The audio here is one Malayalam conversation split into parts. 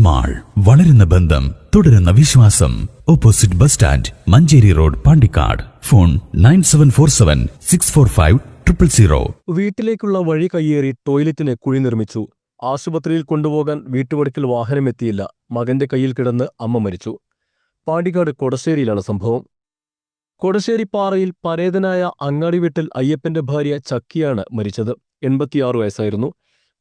മാൾ വളരുന്ന ബന്ധം തുടരുന്ന വിശ്വാസം. Opposite bus stand Manjeri road Pandikkad. Phone nine seven four seven six four five triple zero വീട്ടിലേക്കുള്ള വഴി കയ്യേറി ടോയ്ലറ്റിന് കുഴി നിർമ്മിച്ചു. ആശുപത്രിയിൽ കൊണ്ടുപോകാൻ വീട്ടുപടിക്കൽ വാഹനമെത്തിയില്ല. മകന്റെ കയ്യിൽ കിടന്ന് അമ്മ മരിച്ചു. പാണ്ടിക്കാട് കൊടശ്ശേരിയിലാണ് സംഭവം. കൊടശ്ശേരി പാറയിൽ പരേതനായ അങ്ങാടി വീട്ടിൽ അയ്യപ്പന്റെ ഭാര്യ ചക്കിയാണ് മരിച്ചത്. എൺപത്തിയാറ് വയസ്സായിരുന്നു.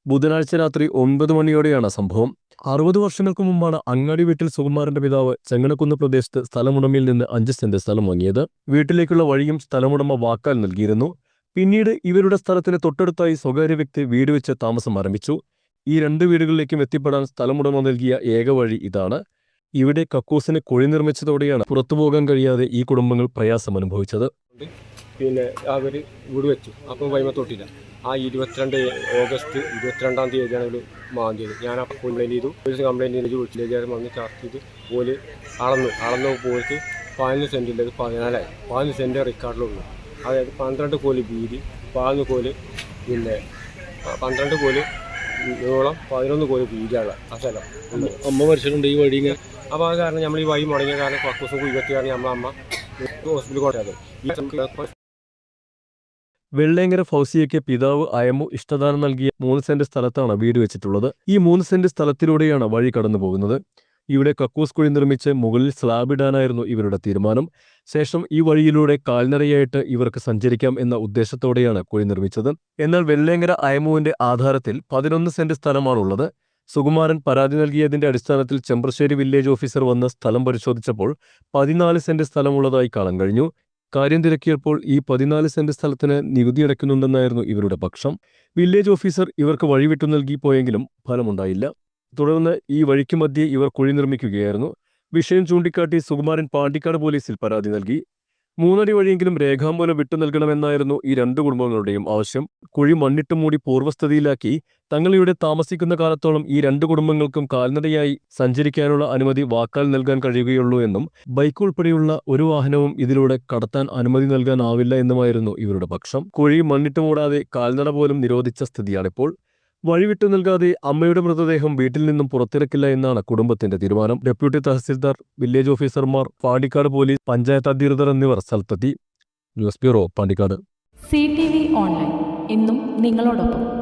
ബുധനാഴ്ച രാത്രി ഒൻപത് മണിയോടെയാണ് സംഭവം. അറുപത് വർഷങ്ങൾക്ക് മുമ്പാണ് അങ്ങാടി വീട്ടിൽ സുകുമാരന്റെ പിതാവ് ചെങ്ങണക്കുന്ന് പ്രദേശത്ത് സ്ഥലമുടമയിൽ നിന്ന് അഞ്ച് സെന്റ് സ്ഥലം വാങ്ങിയത്. വീട്ടിലേക്കുള്ള വഴിയും സ്ഥലമുടമ വാക്കാൽ നൽകിയിരുന്നു. പിന്നീട് ഇവരുടെ സ്ഥലത്തിന് തൊട്ടടുത്തായി സ്വകാര്യ വ്യക്തി വീട് വെച്ച് താമസം ആരംഭിച്ചു. ഈ രണ്ട് വീടുകളിലേക്കും എത്തിപ്പെടാൻ സ്ഥലമുടമ നൽകിയ ഏക വഴി ഇതാണ്. ഇവിടെ കക്കൂസിന് കുഴി നിർമ്മിച്ചതോടെയാണ് പുറത്തുപോകാൻ കഴിയാതെ ഈ കുടുംബങ്ങൾ പ്രയാസം അനുഭവിച്ചത്. പിന്നെ അവർ വീട് വെച്ചു. അപ്പം വൈമത്തോട്ടില്ല തൊട്ടില്ല ആ ഇരുപത്തിരണ്ട് ഓഗസ്റ്റ് ഇരുപത്തിരണ്ടാം തീയതിയാണ് ഒരു മാന്തിയത്. ഞാൻ അപ്പോൾ കംപ്ലയിന്റ് ചെയ്തു. പോലീസ് കംപ്ലയിന്റ് ചെയ്ത്. വീട്ടിലേക്ക് വന്ന് ചാർജ് ചെയ്ത് പോൽ അളന്നു അളന്നു പോയിട്ട് പതിനൊന്ന് സെന്റിന്റെ പതിനാലായി. പതിനൊന്ന് സെന്റ് റെക്കോർഡിലുള്ളൂ അതായത് പന്ത്രണ്ട് കോൽ വീതി പതിനൊന്ന് കോൽ പിന്നെ പന്ത്രണ്ട് കോൽ നീളം പതിനൊന്ന് കോൽ വീതിയാണ് ആ സ്ഥലം. അമ്മ മരിച്ചിട്ടുണ്ട് ഈ വഴി അപ്പോൾ അത് കാരണം നമ്മൾ ഈ വഴി മുടങ്ങിയ കാരണം കക്കൂസും ദിവസം കാരണം നമ്മളമ്മ ഹോസ്പിറ്റലിൽ നമുക്ക് വെള്ളേങ്കര ഫൗസിയയ്ക്ക് പിതാവ് അയമു ഇഷ്ടദാനം നൽകിയ മൂന്ന് സെന്റ് സ്ഥലത്താണ് വീട് വെച്ചിട്ടുള്ളത്. ഈ മൂന്ന് സെന്റ് സ്ഥലത്തിലൂടെയാണ് വഴി കടന്നു പോകുന്നത്. ഇവിടെ കക്കൂസ് കുഴി നിർമ്മിച്ച് മുകളിൽ സ്ലാബ് ഇടാനായിരുന്നു ഇവരുടെ തീരുമാനം. ശേഷം ഈ വഴിയിലൂടെ കാൽനടയായിട്ട് ഇവർക്ക് സഞ്ചരിക്കാം എന്ന ഉദ്ദേശത്തോടെയാണ് കുഴി നിർമ്മിച്ചത്. എന്നാൽ വെള്ളേങ്കര അയമുവിന്റെ ആധാരത്തിൽ പതിനൊന്ന് സെന്റ് സ്ഥലമാണുള്ളത്. സുകുമാരൻ പരാതി നൽകിയതിന്റെ അടിസ്ഥാനത്തിൽ ചെമ്പ്രശ്ശേരി വില്ലേജ് ഓഫീസർ വന്ന് സ്ഥലം പരിശോധിച്ചപ്പോൾ പതിനാല് സെന്റ് സ്ഥലമുള്ളതായി കാണാൻ കഴിഞ്ഞു. കാര്യം തിരക്കിയപ്പോൾ ഈ പതിനാല് സെന്റ് സ്ഥലത്തിന് നികുതി അടയ്ക്കുന്നുണ്ടെന്നായിരുന്നു ഇവരുടെ പക്ഷം. വില്ലേജ് ഓഫീസർ ഇവർക്ക് വഴിവിട്ടു നൽകി പോയെങ്കിലും ഫലമുണ്ടായില്ല. തുടർന്ന് ഈ വഴിക്ക് മധ്യേ ഇവർ കുഴി നിർമ്മിക്കുകയായിരുന്നു. വിഷയം ചൂണ്ടിക്കാട്ടി സുകുമാരൻ പാണ്ടിക്കാട് പോലീസിൽ പരാതി നൽകി. മൂന്നടി വഴിയെങ്കിലും രേഖാമൂലം വിട്ടു നൽകണമെന്നായിരുന്നു ഈ രണ്ടു കുടുംബങ്ങളുടെയും ആവശ്യം. കുഴി മണ്ണിട്ട് മൂടി പൂർവസ്ഥിതിയിലാക്കി തങ്ങളിവിടെ താമസിക്കുന്ന കാലത്തോളം ഈ രണ്ട് കുടുംബങ്ങൾക്കും കാൽനടയായി സഞ്ചരിക്കാനുള്ള അനുമതി വാക്കാൽ നൽകാൻ കഴിയുകയുള്ളൂ എന്നും ബൈക്ക് ഉൾപ്പെടെയുള്ള ഒരു വാഹനവും ഇതിലൂടെ കടത്താൻ അനുമതി നൽകാനാവില്ല എന്നുമായിരുന്നു ഇവരുടെ പക്ഷം. കുഴി മണ്ണിട്ട് മൂടാതെ കാൽനട പോലും നിരോധിച്ച സ്ഥിതിയാണിപ്പോൾ. വഴിവിട്ടു നൽകാതെ അമ്മയുടെ മൃതദേഹം വീട്ടിൽ നിന്നും പുറത്തിറക്കില്ല എന്നാണ് കുടുംബത്തിന്റെ തീരുമാനം. ഡെപ്യൂട്ടി തഹസിൽദാർ വില്ലേജ് ഓഫീസർമാർ പാണ്ടിക്കാട് പോലീസ് പഞ്ചായത്ത് അധികൃതർ എന്നിവർ സ്ഥലത്തെത്തി. News bureau Pandikkad. C T V online. എന്നും നിങ്ങളോടൊപ്പം.